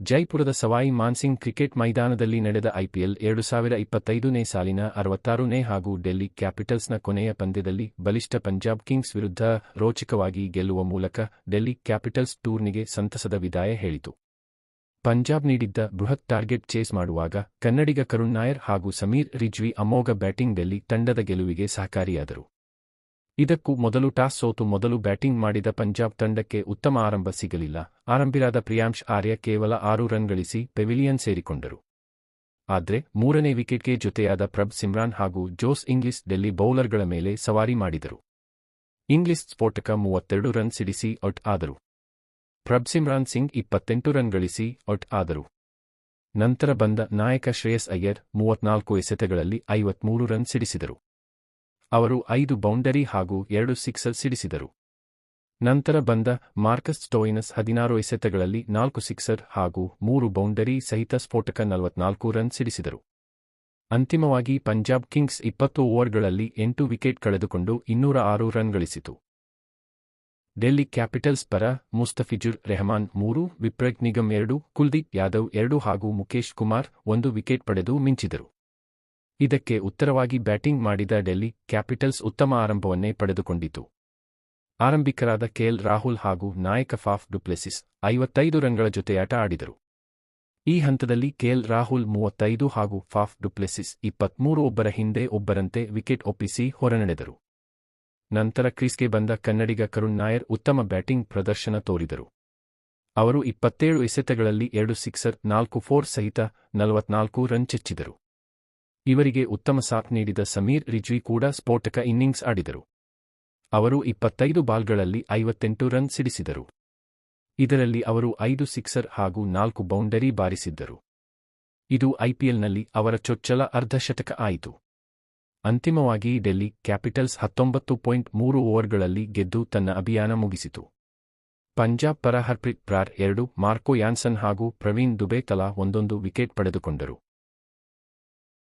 ಜೈಪುರದ Sawai Mansingh cricket ಮೈದಾನದಲ್ಲಿ ನಡೆದ IPL ಎರಡು ಸಾವಿರ ಇಪ್ಪತ್ತೈದನೇ ಸಾಲಿನ ಅರವತ್ತಾರನೇ ಹಾಗೂ ಡೆಲ್ಲಿ ಕ್ಯಾಪಿಟಲ್ಸ್ನ ಕೊನೆಯ ಪಂದ್ಯದಲ್ಲಿ ಬಲಿಷ್ಠ ಪಂಜಾಬ್ ಕಿಂಗ್ಸ್ ವಿರುದ್ಧ ರೋಚಕವಾಗಿ ಗೆಲ್ಲುವ ಮೂಲಕ ಡೆಲ್ಲಿ ಕ್ಯಾಪಿಟಲ್ಸ್ ಟೂರ್ನಿಗೆ ಸಂತಸದ ವಿದಾಯ ಹೇಳಿತು. ಪಂಜಾಬ್ ನೀಡಿದ್ದ ಬೃಹತ್ ಟಾರ್ಗೆಟ್ ಚೇಸ್ ಮಾಡುವಾಗ ಕನ್ನಡಿಗ ಕರುಣ್ ನಾಯರ್ ಹಾಗೂ ಸಮೀರ್ ರಿಜ್ವಿ ಅಮೋಘ ಬ್ಯಾಟಿಂಗ್ ಡೆಲ್ಲಿ ತಂಡದ ಗೆಲುವಿಗೆ ಸಹಕಾರಿಯಾದರು. ಇದಕ್ಕೂ ಮೊದಲು ಟಾಸ್ ಸೋತು ಮೊದಲು ಬ್ಯಾಟಿಂಗ್ ಮಾಡಿದ ಪಂಜಾಬ್ ತಂಡಕ್ಕೆ ಉತ್ತಮ ಆರಂಭ ಸಿಗಲಿಲ್ಲ. ಆರಂಭಿರಾದ ಪ್ರಿಯಾಂಶ್ ಆರ್ಯ ಕೇವಲ ಆರು ರನ್ ಗಳಿಸಿ ಪೆವಿಲಿಯನ್ ಸೇರಿಕೊಂಡರು. ಆದ್ರೆ ಮೂರನೇ ವಿಕೆಟ್ಗೆ ಜೊತೆಯಾದ ಪ್ರಭ್ ಸಿಮ್ರಾನ್ ಹಾಗೂ ಜೋಸ್ ಇಂಗ್ಲಿಸ್ ಡೆಲ್ಲಿ ಬೌಲರ್ಗಳ ಮೇಲೆ ಸವಾರಿ ಮಾಡಿದರು. ಇಂಗ್ಲಿಸ್ ಸ್ಫೋಟಕ ಮೂವತ್ತೆರಡು ರನ್ ಸಿಡಿಸಿ ಔಟ್ ಆದರು. ಪ್ರಬ್ ಸಿಮ್ರಾನ್ ಸಿಂಗ್ ಇಪ್ಪತ್ತೆಂಟು ರನ್ ಗಳಿಸಿ ಔಟ್ ಆದರು. ನಂತರ ಬಂದ ನಾಯಕ ಶ್ರೇಯಸ್ ಅಯ್ಯರ್ ಮೂವತ್ನಾಲ್ಕು ಎಸೆತಗಳಲ್ಲಿ ಐವತ್ಮೂರು ರನ್ ಸಿಡಿಸಿದರು. ಅವರು ಐದು ಬೌಂಡರಿ ಹಾಗೂ ಎರಡು ಸಿಕ್ಸರ್ ಸಿಡಿಸಿದರು. ನಂತರ ಬಂದ ಮಾರ್ಕಸ್ ಸ್ಟೋಯಿನಸ್ ಹದಿನಾರು ಎಸೆತಗಳಲ್ಲಿ ನಾಲ್ಕು ಸಿಕ್ಸರ್ ಹಾಗೂ ಮೂರು ಬೌಂಡರಿ ಸಹಿತ ಸ್ಫೋಟಕ ನಲವತ್ನಾಲ್ಕು ರನ್ ಸಿಡಿಸಿದರು. ಅಂತಿಮವಾಗಿ ಪಂಜಾಬ್ ಕಿಂಗ್ಸ್ ಇಪ್ಪತ್ತು ಓವರ್ಗಳಲ್ಲಿ ಎಂಟು ವಿಕೆಟ್ ಕಳೆದುಕೊಂಡು ಇನ್ನೂರ ಆರು ರನ್ ಗಳಿಸಿತು. ಡೆಲ್ಲಿ ಕ್ಯಾಪಿಟಲ್ಸ್ ಪರ ಮುಸ್ತಫಿಜುರ್ ರೆಹಮಾನ್ ಮೂರು, ವಿಪ್ರಗ್ ನಿಗಮ್ ಎರಡು, ಕುಲ್ದೀಪ್ ಯಾದವ್ ಎರಡು ಹಾಗೂ ಮುಖೇಶ್ ಕುಮಾರ್ ಒಂದು ವಿಕೆಟ್ ಪಡೆದು ಮಿಂಚಿದರು. ಇದಕ್ಕೆ ಉತ್ತರವಾಗಿ ಬ್ಯಾಟಿಂಗ್ ಮಾಡಿದ ಡೆಲ್ಲಿ ಕ್ಯಾಪಿಟಲ್ಸ್ ಉತ್ತಮ ಆರಂಭವನ್ನೇ ಪಡೆದುಕೊಂಡಿತು. ಆರಂಭಿಕರಾದ ಕೆಎಲ್ ರಾಹುಲ್ ಹಾಗೂ ನಾಯಕ ಫಾಫ್ ಡುಪ್ಲೆಸಿಸ್ ಐವತ್ತೈದು ರನ್ಗಳ ಜೊತೆಯಾಟ ಆಡಿದರು. ಈ ಹಂತದಲ್ಲಿ ಕೆಎಲ್ ರಾಹುಲ್ ಮೂವತ್ತೈದು ಹಾಗೂ ಫಾಫ್ ಡುಪ್ಲೆಸಿಸ್ ಇಪ್ಪತ್ಮೂರು ಒಬ್ಬರ ಹಿಂದೆ ಒಬ್ಬರಂತೆ ವಿಕೆಟ್ ಒಪ್ಪಿಸಿ ಹೊರನಡೆದರು. ನಂತರ ಕ್ರೀಸ್ಗೆ ಬಂದ ಕನ್ನಡಿಗ ಕರುಣ್ ನಾಯರ್ ಉತ್ತಮ ಬ್ಯಾಟಿಂಗ್ ಪ್ರದರ್ಶನ ತೋರಿದರು. ಅವರು ಇಪ್ಪತ್ತೇಳು ಎಸೆತಗಳಲ್ಲಿ ಎರಡು ಸಿಕ್ಸರ್, ನಾಲ್ಕು ಫೋರ್ ಸಹಿತ ನಲವತ್ನಾಲ್ಕು ರನ್ ಚೆಚ್ಚಿದರು. ಇವರಿಗೆ ಉತ್ತಮ ಸಾಥ್ ನೀಡಿದ ಸಮೀರ್ ರಿಜ್ವಿ ಕೂಡ ಸ್ಫೋಟಕ ಇನ್ನಿಂಗ್ಸ್ ಆಡಿದರು. ಅವರು ಇಪ್ಪತ್ತೈದು ಬಾಲ್ಗಳಲ್ಲಿ ಐವತ್ತೆಂಟು ರನ್ ಸಿಡಿಸಿದರು. ಇದರಲ್ಲಿ ಅವರು ಐದು ಸಿಕ್ಸರ್ ಹಾಗೂ ನಾಲ್ಕು ಬೌಂಡರಿ ಬಾರಿಸಿದ್ದರು. ಇದು ಐಪಿಎಲ್ನಲ್ಲಿ ಅವರ ಚೊಚ್ಚಲ ಅರ್ಧಶತಕ ಆಯಿತು. ಅಂತಿಮವಾಗಿ ಡೆಲ್ಲಿ ಕ್ಯಾಪಿಟಲ್ಸ್ ಹತ್ತೊಂಬತ್ತು ಪಾಯಿಂಟ್ ಮೂರು ಓವರ್ಗಳಲ್ಲಿ ಗೆದ್ದು ತನ್ನ ಅಭಿಯಾನ ಮುಗಿಸಿತು. ಪಂಜಾಬ್ ಪರ ಹರ್ಪ್ರೀತ್ ಬ್ರಾರ್ ಎರಡು, ಮಾರ್ಕೋ ಯಾನ್ಸನ್ ಹಾಗೂ ಪ್ರವೀಣ್ ದುಬೆ ತಲಾ ಒಂದೊಂದು ವಿಕೆಟ್ ಪಡೆದುಕೊಂಡರು.